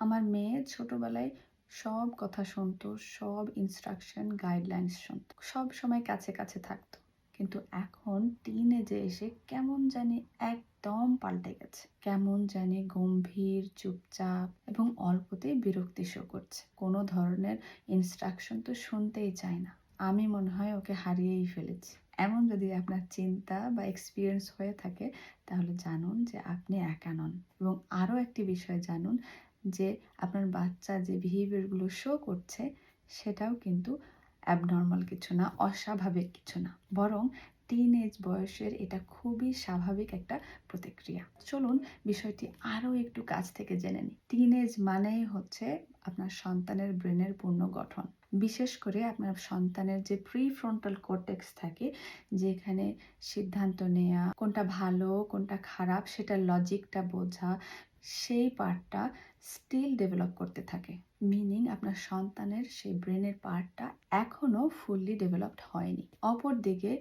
আমার মেয়ে ছোটবেলায় সব কথা শুনতো, সব ইনস্ট্রাকশন গাইডলাইন্স শুনতো, সব সময় কাছে কাছে থাকতো। কিন্তু এখন টিনেজে এসে কেমন জানি একদম পাল্টে গেছে। কেমন জানি গম্ভীর, চুপচাপ এবং অল্পতেই বিরক্তি শো করছে। কোনো ধরনের ইনস্ট্রাকশন তো শুনতেই চায় না। আমি মনে হয় ওকে হারিয়েই ফেলেছি। এমন যদি আপনার চিন্তা বা এক্সপিরিয়েন্স হয়ে থাকে, তাহলে জানুন যে আপনি একা নন। এবং আরও একটি বিষয় জানুন যে আপনার বাচ্চা যে বিহেভিয়ারগুলো শো করছে, সেটাও কিন্তু অ্যাবনর্মাল কিছু না, অস্বাভাবিক কিছু না। বরং টিন এজ বয়সের এটা খুবই স্বাভাবিক একটা প্রতিক্রিয়া। চলুন বিষয়টি আরও একটু কাছ থেকে জেনে নিই। টিন এজ মানেই হচ্ছে আপনার সন্তানের ব্রেনের পূর্ণ গঠন। বিশেষ করে আপনার সন্তানের যে প্রি ফ্রন্টাল কোর্টেক্স থাকে, যেখানে সিদ্ধান্ত নেওয়া কোনটা ভালো, কোনটা খারাপ সেটা লজিকটা বোঝা সেই পার্টটা স্টিল ডেভেলপ করতে থাকে। মিনিং আপনার সন্তানের সেই ব্রেনের পার্টটা এখনও ফুললি ডেভেলপড হয়নি। অপরদিকে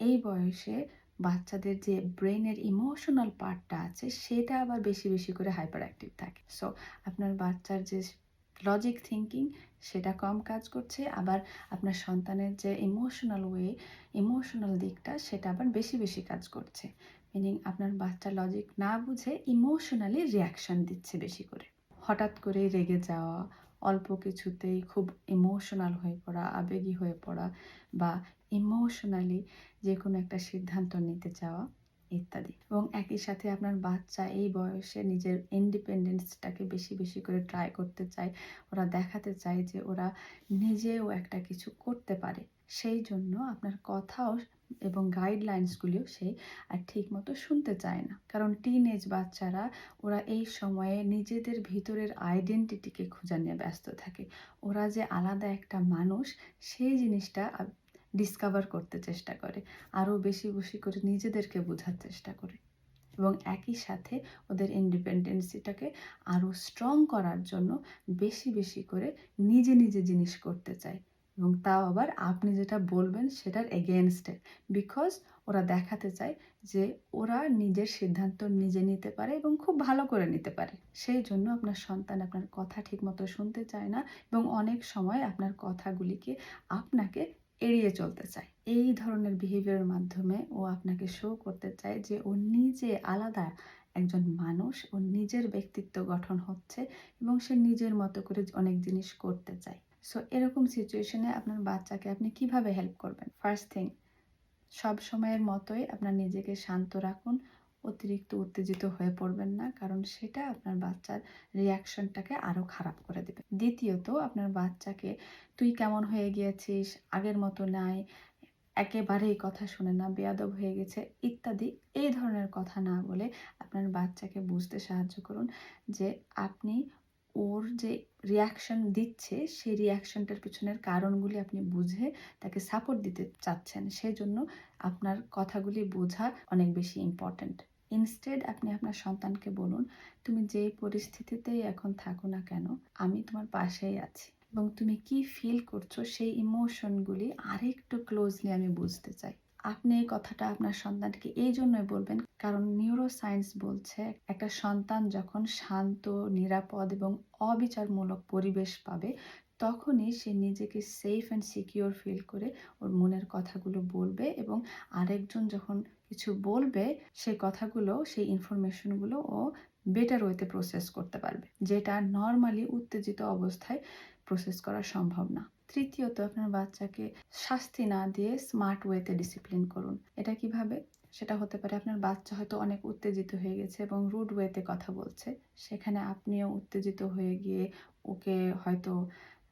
এই বয়সে বাচ্চাদের যে ব্রেনের ইমোশনাল পার্টটা আছে, সেটা আবার বেশি বেশি করে হাইপার অ্যাক্টিভ থাকে। সো আপনার বাচ্চার যে লজিক থিঙ্কিং সেটা কম কাজ করছে। আবার আপনার সন্তানের যে ইমোশনাল ওয়ে ইমোশনাল দিকটা, সেটা আবার বেশি বেশি কাজ করছে। মিনিং আপনার বাচ্চা লজিক না বুঝে ইমোশনালি রিয়াকশান দিচ্ছে বেশি করে। হঠাৎ করে রেগে যাওয়া, অল্প কিছুতেই খুব ইমোশনাল হয়ে পড়া, আবেগী হয়ে পড়া বা ইমোশনালি যে কোনো একটা সিদ্ধান্ত নিতে চাওয়া ইত্যাদি। এবং একই সাথে আপনার বাচ্চা এই বয়সে নিজের ইন্ডিপেন্ডেন্সটাকে বেশি বেশি করে ট্রাই করতে চায়, ওরা দেখাতে চায় যে ওরা নিজেও একটা কিছু করতে পারে। সেই জন্য আপনার কথাও এবং গাইডলাইন্সগুলিও সে আর ঠিক মতো শুনতে চায় না। কারণ টিন এজ বাচ্চারা ওরা এই সময়ে নিজেদের ভিতরের আইডেন্টিটিকে খোঁজা নিয়ে ব্যস্ত থাকে। ওরা যে আলাদা একটা মানুষ, সেই জিনিসটা ডিসকভার করতে চেষ্টা করে। আরও বেশি বেশি করে নিজেদেরকে বোঝার চেষ্টা করে। এবং একই সাথে ওদের ইন্ডিপেন্ডেন্সিটাকে আরও স্ট্রং করার জন্য বেশি বেশি করে নিজে নিজে জিনিস করতে চায়। এবং তাও আবার আপনি যেটা বলবেন সেটার এগেনস্টে বিকজ ওরা দেখাতে চায় যে ওরা নিজের সিদ্ধান্ত নিজে নিতে পারে এবং খুব ভালো করে নিতে পারে। সেই জন্য আপনার সন্তান আপনার কথা ঠিকমতো শুনতে চায় না এবং অনেক সময় আপনার কথাগুলিকে আপনাকে এড়িয়ে চলতে চায়। এই ধরনের বিহেভিয়ারের মাধ্যমে ও আপনাকে শো করতে চায় যে ও নিজে আলাদা একজন মানুষ, ও নিজের ব্যক্তিত্ব গঠন হচ্ছে এবং সে নিজের মতো করে অনেক জিনিস করতে চায়। সো এরকম সিচুয়েশনে আপনার বাচ্চাকে আপনি কীভাবে হেল্প করবেন? ফার্স্ট থিং সব সময়ের মতোই আপনার নিজেকে শান্ত রাখুন অতিরিক্ত উত্তেজিত হয়ে পড়বেন না। কারণ সেটা আপনার বাচ্চার রিয়াকশনটাকে আরও খারাপ করে দেবে। দ্বিতীয়ত, আপনার বাচ্চাকে, তুই কেমন হয়ে গিয়েছিস? আগের মতো নাই। একেবারেই কথা শুনে না। বেয়াদব হয়ে গেছে। ইত্যাদি। এই ধরনের কথা না বলে আপনার বাচ্চাকে বুঝতে সাহায্য করুন যে আপনি ওর যে রিয়াকশন দিচ্ছে, সেই রিয়াকশনটার পিছনের কারণগুলি আপনি বুঝে তাকে সাপোর্ট দিতে চাচ্ছেন। সেই জন্য আপনার কথাগুলি বোঝা অনেক বেশি ইম্পর্ট্যান্ট ইনস্টেড আপনি আপনার সন্তানকে বলুন, তুমি যে পরিস্থিতিতেই এখন থাকো না কেন, আমি তোমার পাশেই আছি। এবং তুমি কি ফিল করছ, সেই ইমোশনগুলি আরেকটু ক্লোজলি আমি বুঝতে চাই। আপনি এই কথাটা আপনার সন্তানকে এই জন্যই বলবেন, কারণ নিউরো সায়েন্স বলছে, একটা সন্তান যখন শান্ত, নিরাপদ এবং অবিচারমূলক পরিবেশ পাবে তখনই সে নিজেকে সেফ অ্যান্ড সিকিওর ফিল করে ওর মনের কথাগুলো বলবে এবং আরেকজন যখন কিছু বলবে, সেই কথাগুলো, সেই ইনফরমেশনগুলো ও বেটার ওয়েতে প্রসেস করতে পারবে, যেটা নর্মালি উত্তেজিত অবস্থায় প্রসেস করা সম্ভব না। তৃতীয়ত, আপনার বাচ্চাকে শাস্তি না দিয়ে স্মার্ট ওয়েতে ডিসিপ্লিন করুন। এটা কীভাবে? সেটা হতে পারে আপনার বাচ্চা হয়তো অনেক উত্তেজিত হয়ে গেছে এবং রুড ওয়েতে কথা বলছে। সেখানে আপনিও উত্তেজিত হয়ে গিয়ে ওকে হয়তো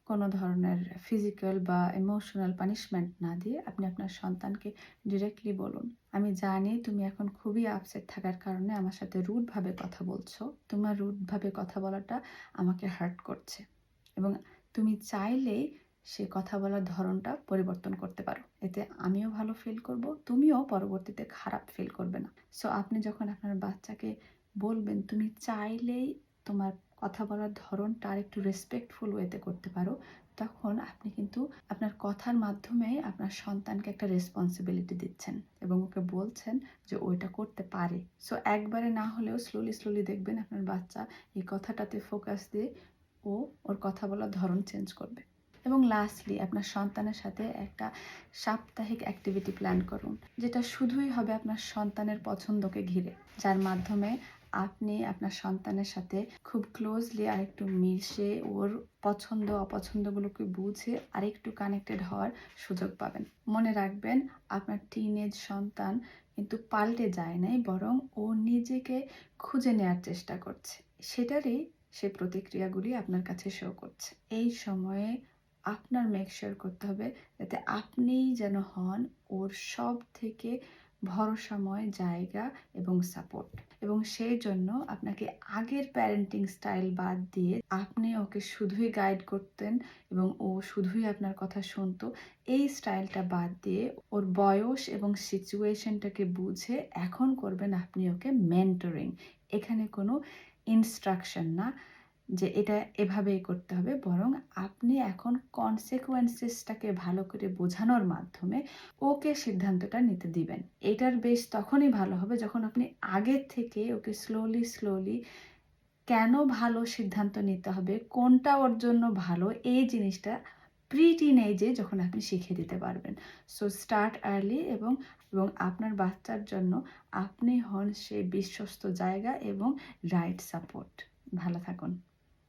কোনো ধরনের ফিজিক্যাল বা ইমোশনাল পানিশমেন্ট না দিয়ে আপনি আপনার সন্তানকে ডিরেক্টলি বলুন। আমি জানি তুমি এখন খুবই আপসেট থাকার কারণে আমার সাথে রুডভাবে কথা বলছো। তোমার রুডভাবে কথা বলাটা আমাকে হার্ট করছে। এবং তুমি চাইলেই সে কথা বলার ধরনটা পরিবর্তন করতে পারো। এতে আমিও ভালো ফিল করব, তুমিও পরবর্তীতে খারাপ ফিল করবে না। সো আপনি যখন আপনার বাচ্চাকে বলবেন, তুমি চাইলেই তোমার কথা বলার ধরনটা একটু রেসপেক্টফুল ওয়েতে করতে পারো, তখন আপনি কিন্তু আপনার কথার মাধ্যমে আপনার সন্তানকে একটা রেসপন্সিবিলিটি দিচ্ছেন এবং ওকে বলছেন যে ওইটা করতে পারে। সো একবারে না হলেও স্লোলি স্লোলি দেখবেন আপনার বাচ্চা এই কথাটাতে ফোকাস দিয়ে ও ওর কথা বলার ধরন চেঞ্জ করবে। এবং লাস্টলি আপনার সন্তানের সাথে একটা সাপ্তাহিক অ্যাক্টিভিটি প্ল্যান করুন, যেটা শুধুই হবে আপনার সন্তানের পছন্দকে ঘিরে, যার মাধ্যমে আপনি আপনার সন্তানের সাথে খুব ক্লোজলি আরেকটু মিশে ওর পছন্দ, অপছন্দগুলোকে বুঝে আরেকটু কানেক্টেড হওয়ার সুযোগ পাবেন। মনে রাখবেন, আপনার টিনেজ সন্তান কিন্তু পাল্টে যায় নাই, বরং ও নিজেকে খুঁজে নেওয়ার চেষ্টা করছে। সেটারই সে প্রতিক্রিয়াগুলি আপনার কাছে শো করছে। এই সময়ে আপনার মেক শিওর করতে হবে যাতে আপনিই যেন হন ওর সব থেকে ভরসাময় জায়গা এবং সাপোর্ট এবং সেই জন্য আপনাকে আগের প্যারেন্টিং স্টাইল বাদ দিয়ে আপনি ওকে শুধুই গাইড করতেন এবং ও শুধুই আপনার কথা শুনতো, এই স্টাইলটা বাদ দিয়ে ওর বয়স এবং সিচুয়েশনটাকে বুঝে এখন করবেন আপনি ওকে মেন্টরিং এখানে কোনো ইনস্ট্রাকশন না। যে এটা এভাবেই করতে হবে। বরং আপনি এখন কনসিকুয়েন্সেসটাকে ভালো করে বোঝানোর মাধ্যমে ওকে সিদ্ধান্তটা নিতে দিবেন। এটার বেশ তখনই ভালো হবে যখন আপনি আগের থেকে ওকে স্লোলি স্লোলি কেন ভালো সিদ্ধান্ত নিতে হবে, কোনটা ওর জন্য ভালো, এই জিনিসটা প্রি টিনেজে যখন আপনি শিখিয়ে দিতে পারবেন। সো স্টার্ট আর্লি এবং এবং আপনার বাচ্চার জন্য আপনি হন সেই বিশ্বস্ত জায়গা এবং রাইট সাপোর্ট ভালো থাকুন।